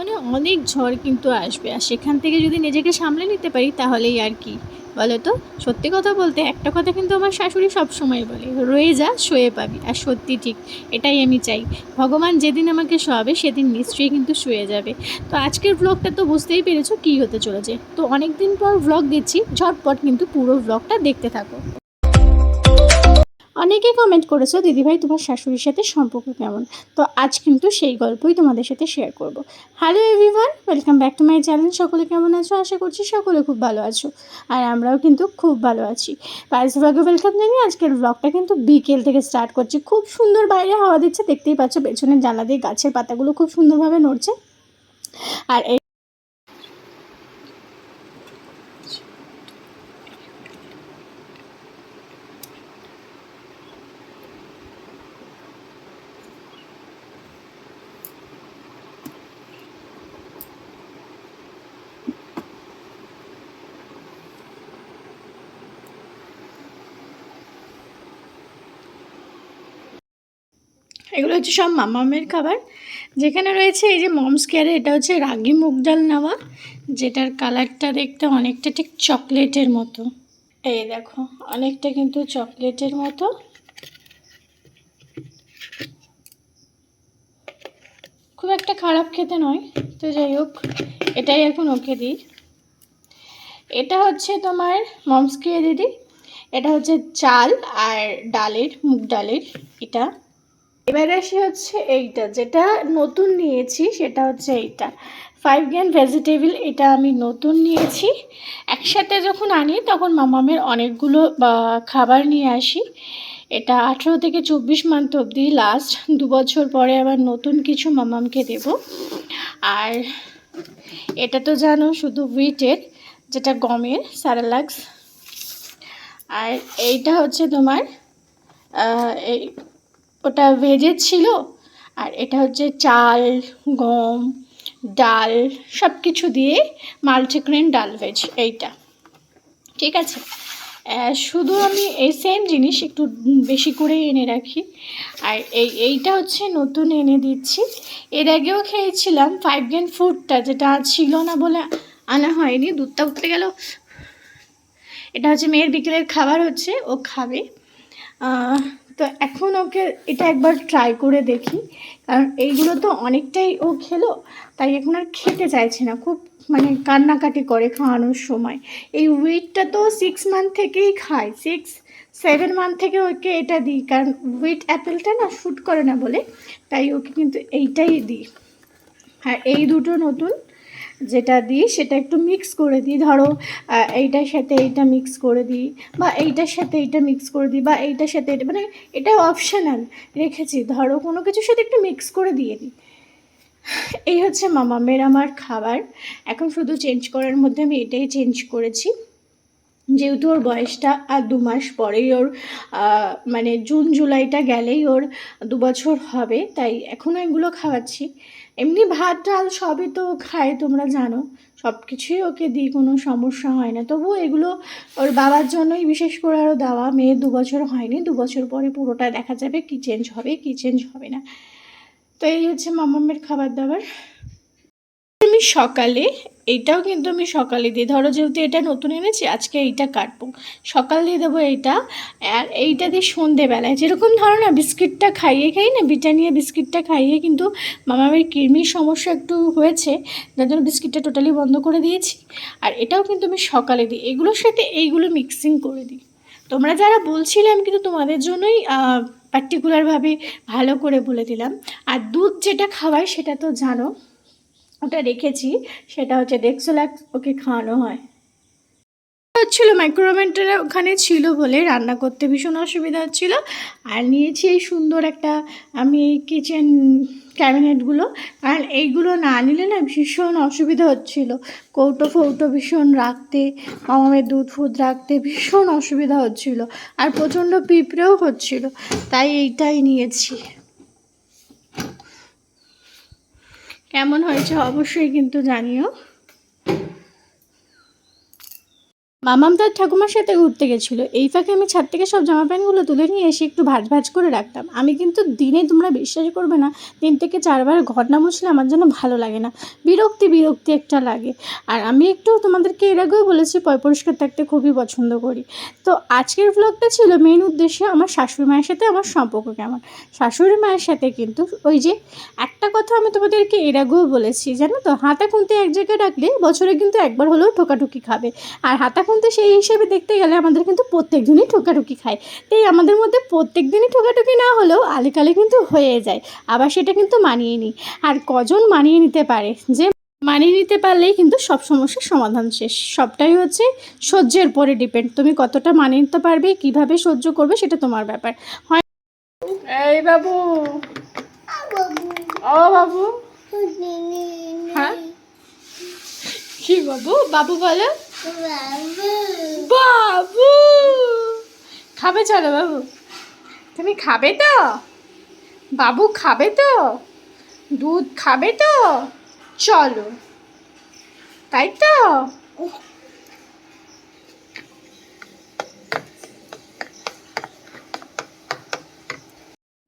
মানে অনেক ঝড় কিন্তু আসবে। আর সেখান থেকে যদি নিজেকে সামলে নিতে পারি, তাহলেই আর কি। বলো তো? সত্যি কথা বলতে একটা কথা কিন্তু আমার শাশুড়ি সব সময় বলে, রয়ে যা শুয়ে পাবি। আর সত্যি ঠিক, এটাই আমি চাই। ভগবান যেদিন আমাকে শোয়াবে সেদিন নিশ্চয়ই কিন্তু শুয়ে যাবে। তো আজকের ব্লগটা তো বুঝতেই পেরেছ কী হতে চলেছে। তো অনেক দিন পর ব্লগ দিচ্ছি ঝটপট কিন্তু পুরো ব্লগটা দেখতে থাকো। অনেকে কমেন্ট করেছ, দিদিভাই তোমার শাশুড়ির সাথে সম্পর্ক কেমন? তো আজ কিন্তু সেই গল্পই তোমাদের সাথে শেয়ার করব। Hello everyone welcome back to my channel সকলে কেমন আছো? আশা করছি সকলে খুব ভালো আছো। আর আমরাও কিন্তু খুব ভালো আছি। পায়েস ব্লগে ওয়েলকাম জানিয়ে আজকের ব্লগটা কিন্তু বিকেল থেকে স্টার্ট করছি। খুব সুন্দর বাইরে হাওয়া দিচ্ছে, দেখতেই পাচ্ছ, পেছনের জানলা দিয়ে গাছের পাতাগুলো খুব সুন্দরভাবে নড়ছে। আর এগুলো হচ্ছে সব মামামের খাবার। যেখানে রয়েছে এই যে মমস কেয়ারে, এটা হচ্ছে রাগি মুগ ডাল নেওয়া, যেটার কালারটা দেখতে অনেকটা ঠিক চকলেটের মতো। এই দেখো, অনেকটা কিন্তু চকলেটের মতো। খুব একটা খারাপ খেতে নয়, তো যাই হোক, এটাই এখন ওকে দিই। এটা হচ্ছে তোমার মমস কেয়ার দিদি, এটা হচ্ছে চাল আর ডালের, মুগ ডালের এটা এবার আসি হচ্ছে এইটা, যেটা নতুন নিয়েছি সেটা হচ্ছে এইটা। ফাইভ গ্যান ভেজিটেবল এটা আমি নতুন নিয়েছি। একসাথে যখন আনি তখন মামামের অনেকগুলো খাবার নিয়ে আসি। এটা আঠেরো থেকে চব্বিশ মান্থ অবধি লাস্ট দু বছর পরে আবার নতুন কিছু মামামকে দেব। আর এটা তো জানো, শুধু হুইটের যেটা গমের, স্যারালাক্স। আর এইটা হচ্ছে তোমার এই ওটা ভেজের ছিল, আর এটা হচ্ছে চাল, গম, ডাল সব কিছু দিয়ে মাল্টিগ্রেন ডাল ভেজ এইটা। ঠিক আছে? শুধু আমি এই সেম জিনিস একটু বেশি করে এনে রাখি। আর এই, এইটা হচ্ছে নতুন এনে দিচ্ছি। এর আগেও খেয়েছিলাম ফাইভ গেন ফুডটা যেটা ছিল না বলে আনা হয়নি, দুধটা উঠতে গেল। এটা হচ্ছে মেয়ের বিকেলের খাবার হচ্ছে, ও খাবে। তো এখন ওকে এটা একবার ট্রাই করে দেখি। কারণ এইগুলো তো অনেকটাই ও খেলো, তাই এখন আর খেতে চাইছে না। খুব মানে কান্নাকাটি করে খাওয়ানোর সময়। এই উইটটা তো সিক্স মান্থ থেকেই খায়। সিক্স সেভেন মান্থ থেকে ওকে এটা দিই। কারণ উইট অ্যাপেলটা না শ্যুট করে না বলে, তাই ওকে কিন্তু এইটাই দিই। আর এই দুটো নতুন যেটা দিই সেটা একটু মিক্স করে দিই। ধরো এইটার সাথে এইটা মিক্স করে দিই বা এইটার সাথে এইটা মিক্স করে দিই বা এইটার সাথে এটা মানে এটা অপশানাল রেখেছি। ধরো, কোনো কিছুর সাথে একটু মিক্স করে দিয়ে দিই। এই হচ্ছে মামামের আমার খাবার। এখন শুধু চেঞ্জ করার মধ্যে আমি এটাই চেঞ্জ করেছি। যেহেতু ওর বয়সটা আর দু মাস পরেই ওর মানে জুন, জুলাইটা গেলেই ওর দু বছর হবে, তাই এখনও এগুলো খাওয়াচ্ছি। এমনি ভাত, ডাল সবই তো খায়, তোমরা জানো। সব কিছুই ওকে দিই, কোনো সমস্যা হয় না। তবুও এগুলো ওর বাবার জন্যই বিশেষ করে আরও দেওয়া। মেয়ে দু বছর হয়নি, দু বছর পরে পুরোটা দেখা যাবে, কি চেঞ্জ হবে, কি চেঞ্জ হবে না। তো এই হচ্ছে মামামের খাবার দাবার। আমি সকালে এইটাও কিন্তু আমি সকালে দিই ধরো যেহেতু এটা নতুন এনেছি, আজকে এইটা কাটবো। সকাল দিয়ে দেবো এইটা, আর এইটা দিয়ে সন্ধেবেলায়, যেরকম ধরো না বিস্কিটটা খাইয়ে খাই না ব্রিটানিয়া বিস্কিটটা খাইয়ে কিন্তু মামামের কৃমির সমস্যা একটু হয়েছে যার জন্য বিস্কিটটা টোটালি বন্ধ করে দিয়েছি। আর এটাও কিন্তু আমি সকালে দিই, এগুলোর সাথে এইগুলো মিক্সিং করে দিই। তোমরা যারা বলছিলে, আমি কিন্তু তোমাদের জন্যই পার্টিকুলারভাবে ভালো করে বলে দিলাম। আর দুধ যেটা খাওয়ায় সেটা তো জানো ওটা রেখেছি, সেটা হচ্ছে ডেক্সোল্যাক্স ওকে খাওয়ানো হয়। হচ্ছিল মাইক্রোওভেনটা ওখানে ছিল বলে রান্না করতে ভীষণ অসুবিধা হচ্ছিল। আর নিয়েছি এই সুন্দর একটা, আমি এই কিচেন ক্যাবিনেটগুলো কারণ এইগুলো না নিলে না ভীষণ অসুবিধা হচ্ছিল। কৌটো ফৌটো ভীষণ রাখতে মামামের দুধ ফুদ রাখতে ভীষণ অসুবিধা হচ্ছিল। আর প্রচণ্ড পিঁপড়েও হচ্ছিল, তাই এইটাই নিয়েছি। কেমন হয়েছে অবশ্যই কিন্তু জানিও। মামাম তার ঠাকুমার সাথে ঘুরতে গেছিল। এই ফাঁকে আমি ছাদ থেকে সব জামা প্যান্টগুলো তুলে নিয়ে এসে একটু ভাজ ভাজ করে রাখতাম। আমি কিন্তু দিনে তোমরা বিশ্বাস করবে না, তিন থেকে চারবার ঘর না মুছলে আমার জন্য ভালো লাগে না। বিরক্তি বিরক্তি একটা লাগে। আর আমি একটু তোমাদেরকে এর আগেও বলেছি পরিষ্কার থাকতে খুবই পছন্দ করি। তো আজকের ব্লগটা ছিল মেন উদ্দেশ্যে আমার শাশুড়ি মায়ের সাথে আমার সম্পর্ক কেমন? শাশুড়ি মায়ের সাথে কিন্তু ওই যে একটা কথা আমি তোমাদেরকে এর আগেও বলেছি, জানো তো? হাতা খুঁতে এক জায়গায় রাখলে বছরে কিন্তু একবার হলেও ঠোকাঠুকি খাবে। আর হাতা খুঁতে সেই হিসেবে দেখতে গেলে আমাদের কিন্তু প্রত্যেক দিনই ঠোকাঠুকি খায়। তাই আমাদের মধ্যে প্রত্যেক দিনই ঠোকাঠুকি না হলেও আলেকালে কিন্তু হয়ে যায়। আবার সেটা কিন্তু মানিয়ে নিই। আর কজন মানিয়ে নিতে পারে? যে মানিয়ে নিতে পারলেই কিন্তু সব সমস্যার সমাধান শেষ। সবটাই হচ্ছে সহ্যের পরে ডিপেন্ড তুমি কতটা মানিয়ে নিতে পারবে কীভাবে সহ্য করবে সেটা তোমার ব্যাপার। হয় এই বাবু। ও বাবু। হ্যাঁ? কি বাবু? বাবু বলো। বাবু। খাবে চলো বাবু। তুমি খাবে তো? বাবু খাবে তো? দুধ খাবে তো? চলো। তাই তো?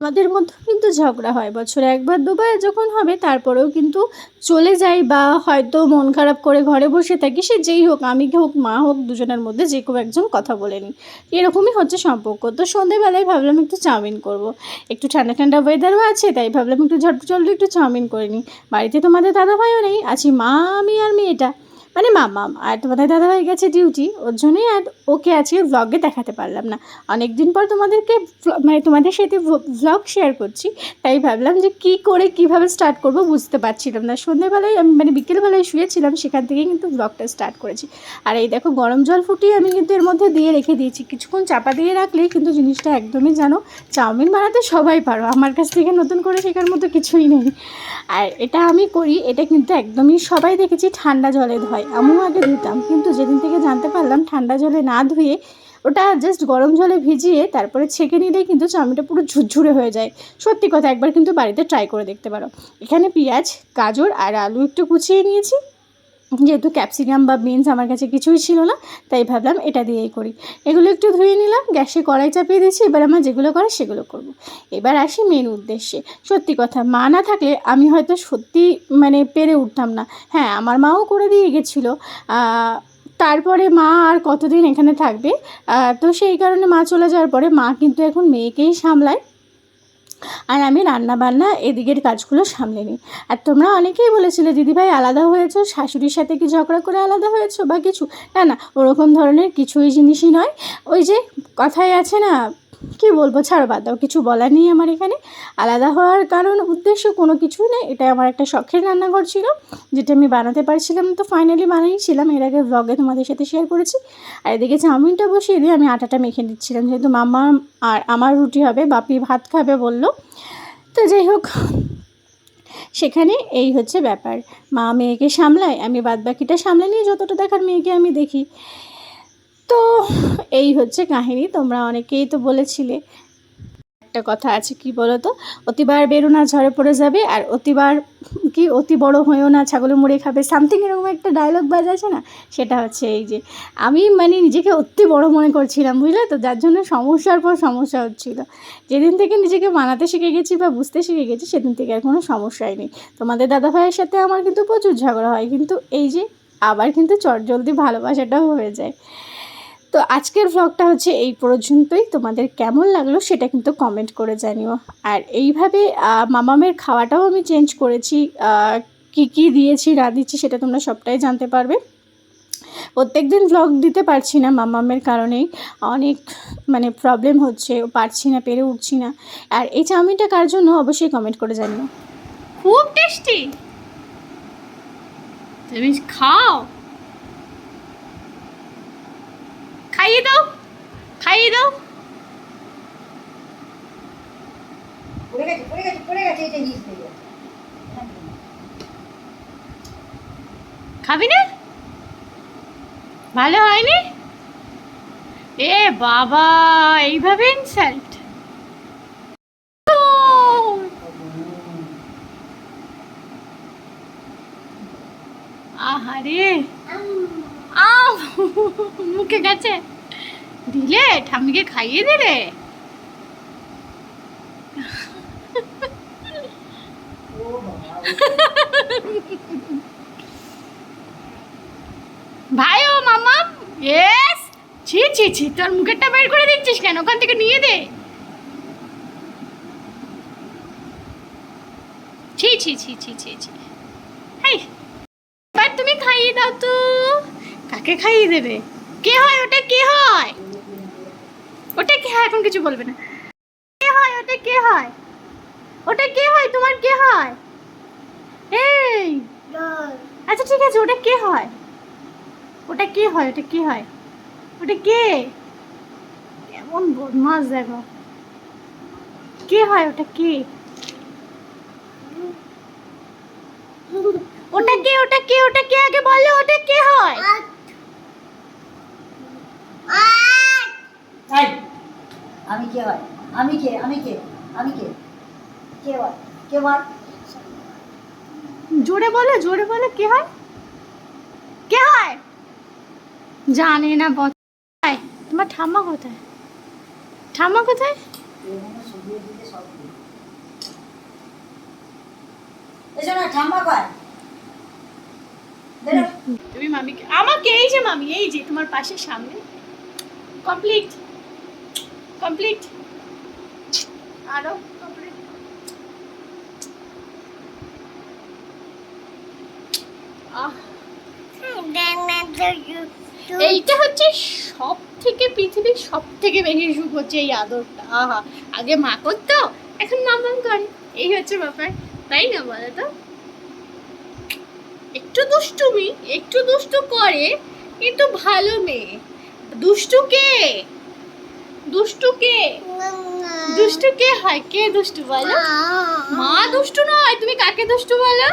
আমাদের মধ্যে কিন্তু ঝগড়া হয়। বছরে একবার, দুবার যখন হবে, তারপরেও কিন্তু চলে যাই বা হয়তো মন খারাপ করে ঘরে বসে থাকি, সে যেই হোক, আমি হোক, মা হোক, দুজনের মধ্যে যে কেউ একজন কথা বলে নিই। এরকমই হচ্ছে সম্পর্ক। তো সন্ধেবেলায় ভাবলাম একটু চাউমিন করব। একটু ঠান্ডা ঠান্ডা ওয়েদারও আছে, তাই ভাবলাম একটু ঝটপট একটু চাউমিন করে নিই। বাড়িতে তোমাদের দাদা ভাইও নেই, আছি মা, আমি আর মেয়েটা। মানে মামা, আর তোমাদের দাদা দাদাভাই গেছে ডিউটি ওর জন্যই আর ওকে আজকে ভ্লগে দেখাতে পারলাম না। অনেক দিন পর তোমাদেরকে মানে তোমাদের সাথে ভ্লগ শেয়ার করছি, তাই ভাবলাম যে কি করে, কীভাবে স্টার্ট করব বুঝতে পারছিলাম না। সন্ধ্যেবেলায় আমি মানে বিকেলবেলায় শুয়েছিলাম, সেখান থেকেই কিন্তু ব্লগটা স্টার্ট করেছি। আর এই দেখো, গরম জল ফুটিয়ে আমি কিন্তু এর মধ্যে দিয়ে রেখে দিয়েছি। কিছুক্ষণ চাপা দিয়ে রাখলেই কিন্তু জিনিসটা একদমই জানো চাউমিন বানাতে সবাই পারো। আমার কাছ থেকে নতুন করে শেখার মতো কিছুই নেই। আর এটা আমি করি, এটা কিন্তু একদমই সবাই দেখেছি ঠান্ডা জলে ধয়। আমিও আগে ধুতাম, কিন্তু যেদিন থেকে জানতে পারলাম ঠান্ডা জলে না ধুয়ে ওটা জাস্ট গরম জলে ভিজিয়ে তারপরে ছেঁকে নিলেই কিন্তু চাউমিনটা পুরো ঝুরঝুরে হয়ে যায়। সত্যি কথা, একবার কিন্তু বাড়িতে ট্রাই করে দেখতে পারো। এখানে পেঁয়াজ, গাজর আর আলু একটু কুচিয়ে নিয়েছি। যেহেতু ক্যাপসিকাম বা বিনস আমার কাছে কিছুই ছিল না, তাই ভাবলাম এটা দিয়েই করি। এগুলো একটু ধুয়ে নিলাম, গ্যাসে কড়াই চাপিয়ে দিয়েছি, এবার আমার যেগুলো করে সেগুলো করব। এবার আসি মেন উদ্দেশ্যে। সত্যি কথা, মা না থাকলে আমি হয়তো সত্যি মানে পেরে উঠতাম না। হ্যাঁ আমার মাও করে দিয়ে গেছিল তারপরে মা আর কতদিন এখানে থাকবে? তো সেই কারণে মা চলে যাওয়ার পরে মা কিন্তু এখন মেয়েকেই সামলায়। আর আমি রান্না বান্না এদিকের কাজগুলো সামলে নিই। আর তোমরা অনেকেই বলেছিলে, দিদিভাই, আলাদা হয়েছো? শাশুড়ির সাথে কি ঝগড়া করে আলাদা হয়েছো বা কিছু? না না, ওরকম ধরনের কিছুই জিনিসই নয়। ওই যে কথায় আছে না কি বলব, ছাড়ো বাদ দাও, কিছু বলার নেই আমার এখানে। আলাদা হওয়ার কারণ, উদ্দেশ্য কোনো কিছুই নেই এটা আমার একটা শখের রান্নাঘর ছিল, যেটা আমি বানাতে পারছিলাম তো ফাইনালি বানিয়েছিলাম, এর আগে ব্লগে তোমাদের সাথে শেয়ার করেছি। আর এদিকে চাউমিনটা বসিয়ে দিয়ে আমি আটাটা মেখে নিচ্ছিলাম, যেহেতু মামা আর আমার রুটি হবে, বাপি ভাত খাবে বলল। তো যাই হোক, সেখানে এই হচ্ছে ব্যাপার, মা মেয়েকে সামলায়, আমি বাদ বাকিটা সামলে নিয়ে যতটা দেখার মেয়েকে আমি দেখি। তো এই হচ্ছে কাহিনী, তোমরা অনেকেই তো বলেছিলে। একটা কথা আছে, কি বলো তো অতিবার বেরো না, ঝড়ে পড়ে যাবে, আর অতিবার কি অতি বড় হয়েও না ছাগলে মুড়ে খাবে সামথিং এরকম একটা ডায়লগ বাজ আছে না? সেটা হচ্ছে এই যে, আমি মানে নিজেকে অতি বড় মনে করছিলাম, বুঝলে তো? যার জন্য সমস্যার পর সমস্যা হচ্ছিল। যেদিন থেকে নিজেকে মানাতে শিখে গেছি বা বুঝতে শিখে গেছি, সেদিন থেকে আর কোনো সমস্যাই নেই। তোমাদের দাদা ভাইয়ের সাথে আমার কিন্তু প্রচুর ঝগড়া হয়, কিন্তু এই যে, আবার কিন্তু চটজলদি ভালোবাসাটাও হয়ে যায়। তো আজকের ভ্লগটা হচ্ছে এই পর্যন্তই। তোমাদের কেমন লাগল সেটা কিন্তু কমেন্ট করে জানিও। আর এইভাবে মামামের খাওয়াটাও আমি চেঞ্জ করেছি। কি কি দিয়েছি, না দিচ্ছি সেটা তোমরা সবটাই জানতে পারবে। প্রত্যেক দিন ভ্লগ দিতে পারছি না মামামের কারণেই। অনেক মানে প্রবলেম হচ্ছে পারছি না, পেরে উঠছি না। আর এই চাউমিনটা কার জন্য অবশ্যই কমেন্ট করে জানিও। খুব টেস্টি তুমি খাও! খাইয়ে দাও খাইয়ে দাও। পড়ে গেছে পড়ে গেছে পড়ে গেছে এটা নিচ থেকে খাবি না? ভালো হয়নি? এ বাবা এইভাবে ইনসাল্ট আহারে। আও মুখে গেছে। দিলে ঠাম্মিকে খাইয়ে দিলে ভাই ও মামা ইয়েস ছি ছি ছি, তোর মুখেরটা বের করে দিচ্ছিস কেন? ওখান থেকে নিয়ে দে। ছি ছি ছি ছি ছি ছি। তুমি খাইয়ে দাও তো। কাকে খাইয়ে দেবে? কে হয় ওটা? কে হয়? হয় এখন কিছু বলবে না। কে হয়? ওটা কে হয়? ওটা কে হয়? তোমার কে হয়? এই! আচ্ছা ঠিক আছে ওটা কে হয়? ওটা কে হয়? ওটা কে হয়? ওটা কে? কেমন বদমাস দেখো। কে হয়? ওটা কে? ওটা কে? ওটা কে? ওটা কে? আগে বলো ওটা কে হয় এই, আমি কে হয়? আমি কে? আমি কে? আমি কে? কে হয়? কে হয়? জোরে বলো জোরে বলো কে হয়? কে হয়? জানে না কোথায়? তোমার ঠাম্মা কোথায়? ঠাম্মা কোথায়? ঠাম্মা কয়? তুমি মামিকে আমাকে এই যে মামি এই যে তোমার পাশের সামনে। কমপ্লিট কমপ্লিট আরও কমপ্লিট এইটা হচ্ছে সব থেকে পৃথিবীর সব থেকে বেশি সুখ হচ্ছে এই আদরটা। আহা আগে মা করতো এখন মামাম করে। এই হচ্ছে ব্যাপার তাই না বলো তো একটু দুষ্টুমি একটু দুষ্টু করে কিন্তু ভালো মেয়ে। দুষ্টু কে? দুষ্টু কে? দুষ্টু কে হয়? কে দুষ্টু বলো? মা। দুষ্টু নয় তুমি কাকে দুষ্টু বলো?